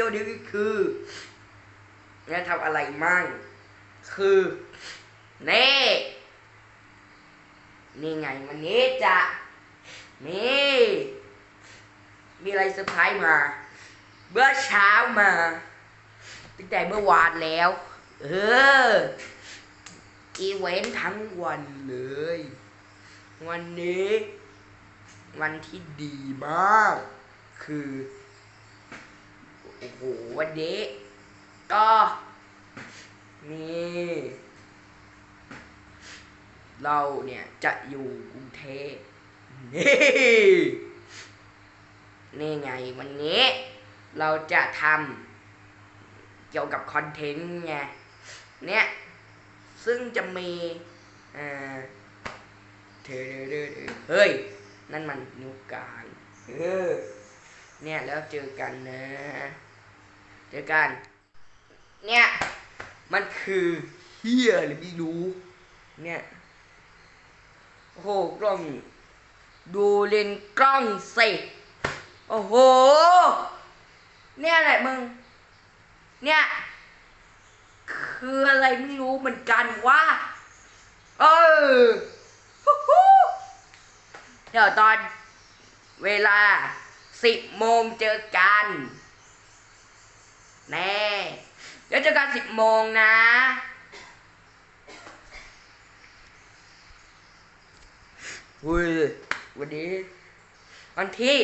ออฟฟิเชียลนี่ก็คือจะทำอะไรมั่ง คือนี่นี่ไงวันนี้จะนี่มีอะไรเซอร์ไพรส์มาเมื่อเช้ามาตั้งแต่เมื่อวานแล้ว เอออีเวนต์ทั้งวันเลย วันนี้ วันที่ดีมาก คือ โอ้โหวันนี้ ก็นี่เราเนี่ยจะอยู่กรุงเทพนี่นี่ไงวันนี้ เราจะทำเกี่ยวกับคอนเทนต์ไงเนี่ย ซึ่งจะมีเออเด้อเฮ้ย นั่นมันนิ้วกลางเออเนี่ยแล้วเจอกันนะ เจอกัน เนี่ย มันคือเฮียหรือไม่รู้ เนี่ยโอ้โหกล้อง ดูเลนกล้องสิโอ้โห เนี่ยแหละมึง เนี่ย คืออะไรไม่รู้เหมือนกันว่าเออฮู้ฮู้เดี๋ยวตอนเวลาสิบโมงเจอกัน แน่เดี๋ยวเจอกันสิบโมงนะ อุ้ย วันนี้ วันที่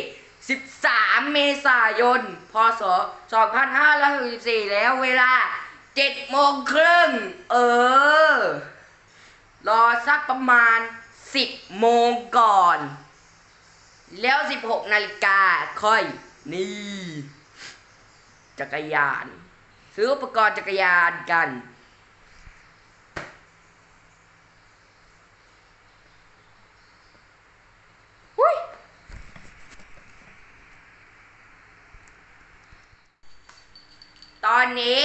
13 เมษายน พศ 2564 แล้วเวลา7โมงครึ่ง เออ รอสักประมาณ 10 โมงก่อน แล้ว 16 นาฬิกาค่อย นี่ จักรยาน ซื้ออุปกรณ์จักรยานกัน ตอนนี้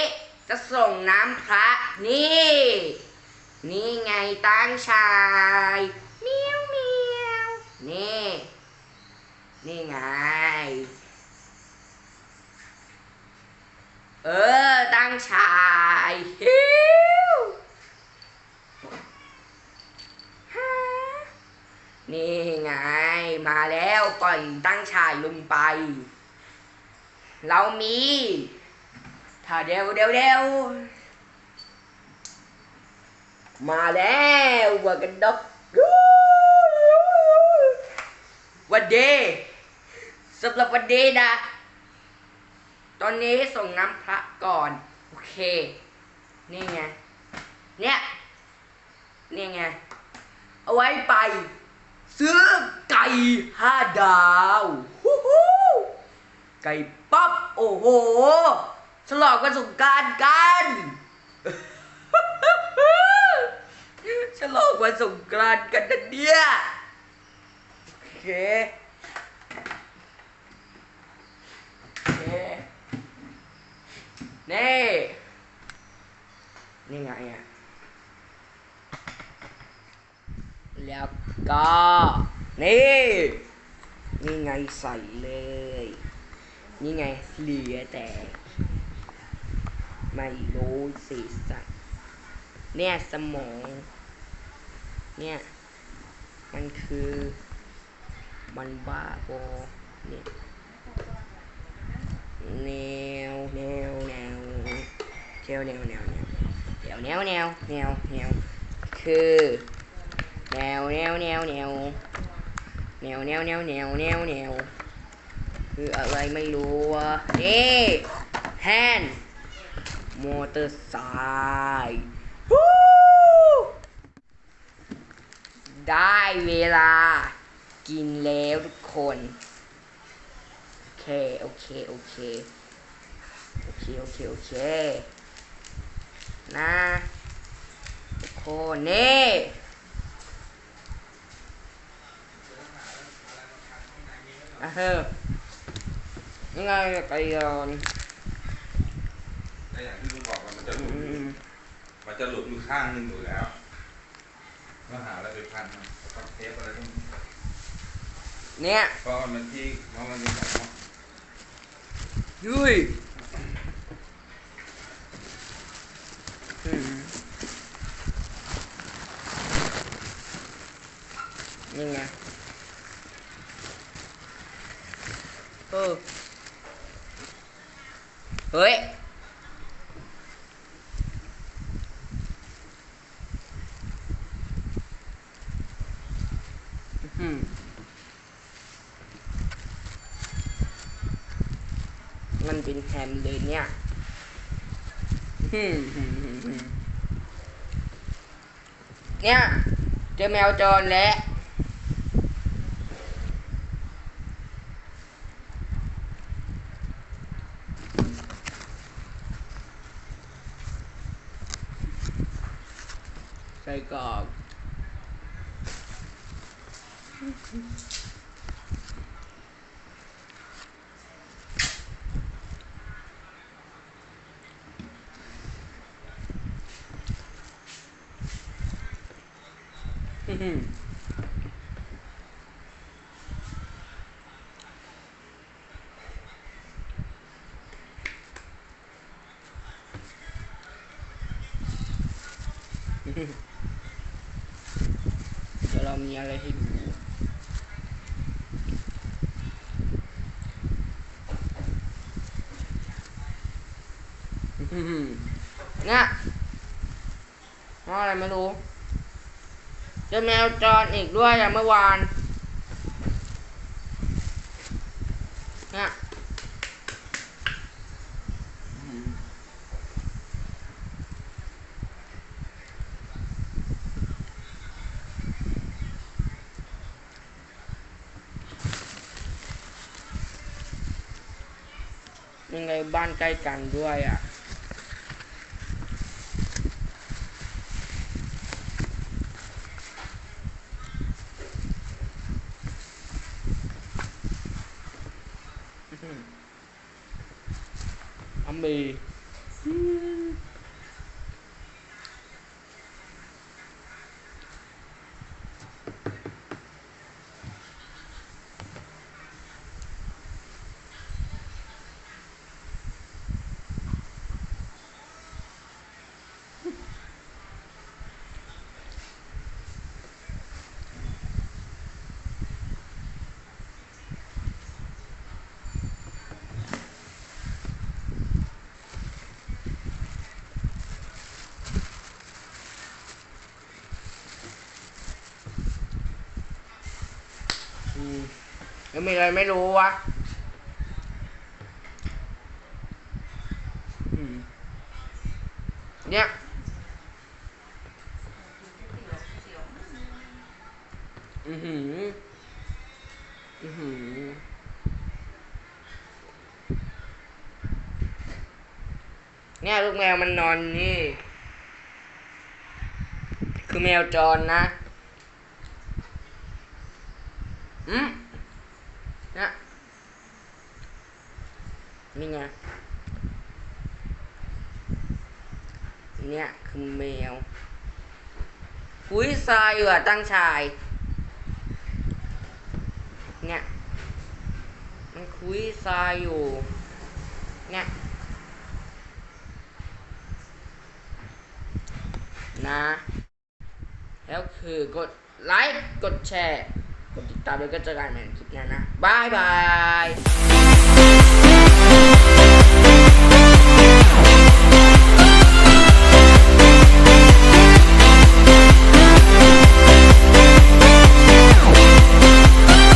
จะส่งน้ำพระ นี่ นี่ไงตั้งชายเมียวเมียวนี่ นี่ไง เออ ตั้งชายฮิวนี่ไง มาแล้วปล่อยตั้งชายลงไป เรามี ถ้าเร็วเร็วเร็วมาแล้วว่ากันดอกวันเดสำหรับวันเดนะ ตอนนี้ส่งน้ำพระก่อน โอเค นี่ไง เนี่ย นี่ไง เอาไว้ไป ซื้อไก่ห้าดาวฮู้ฮู้ไก่ป๊อปโอ้โห ฉลองวันสงกรารกันฉลองวันสงกรานต์กันนะเนี่ยโอเค โอเค นี่นี่ไงอะแล้วก็ นี่ นี่ไงใส่เลย นี่ไงเหลือแต่ ไม่รู้สีสันเนี่ยสมอง เนี่ย มันคือ มันบ้าบอเนี่ยแนวแนว แนวเทวแนวแนวแนวแนวแนวแนวแนวแนวคือแนวแนวแนวแนวแนวแนวแนวแนวแนวแนวคืออะไรไม่รู้อะนี่แฮนด์มอเตอร์ไซค์ฮู้ได้เวลา กินแล้วทุกคน โอเค โอเค โอเค โอเค โอเค โอเค นะทุกคนนี่อะเฮ้ยยังไงไก่ยอนก็อย่างที่คุณบอกอะมันจะหอืลุดอยู่มมันจะหลุดอยู่ข้างหนึงอยู่แล้วก็หาอะไรไปพันมันพันเทปอะไรพวกนี้เนี่ยเพราะมันที่เพราะมันมีสองยุ้ย อืมนี่ไงเออเฮ้ยอื มมันเป็นแฮมเลยเนี่ยอืมอืมอืมอืมเนี่ย เจอแมวจรแล้ว ใส่กรอก อื้อหืออื้อหือ เดี๋ยวเรามีอะไรให้ดูเนี่ยว่าอะไรไม่รู้ เจอแมวจรอีกด้วยอะเมื่อวานนี่ยยังไงบ้านใกล้กันด้วยอะ อัมบีอืม แล้วมีอะไรไม่รู้วะอืมเนี่ยอือหือ อือหือ เนี่ยลูกแมวมันนอนนี่ คือแมวจรนะ อืมเนี่ยนี่ไง เนี่ย คือแมวคุยทรายอยู่อะตั้งชาย เนี่ย มันคุยทรายอยู่ เนี่ย นะ แล้วคือกดไลค์ กดแชร์ คนติดตามแล้วก็เจอกันใหม่คลิปหน้านะบายบาย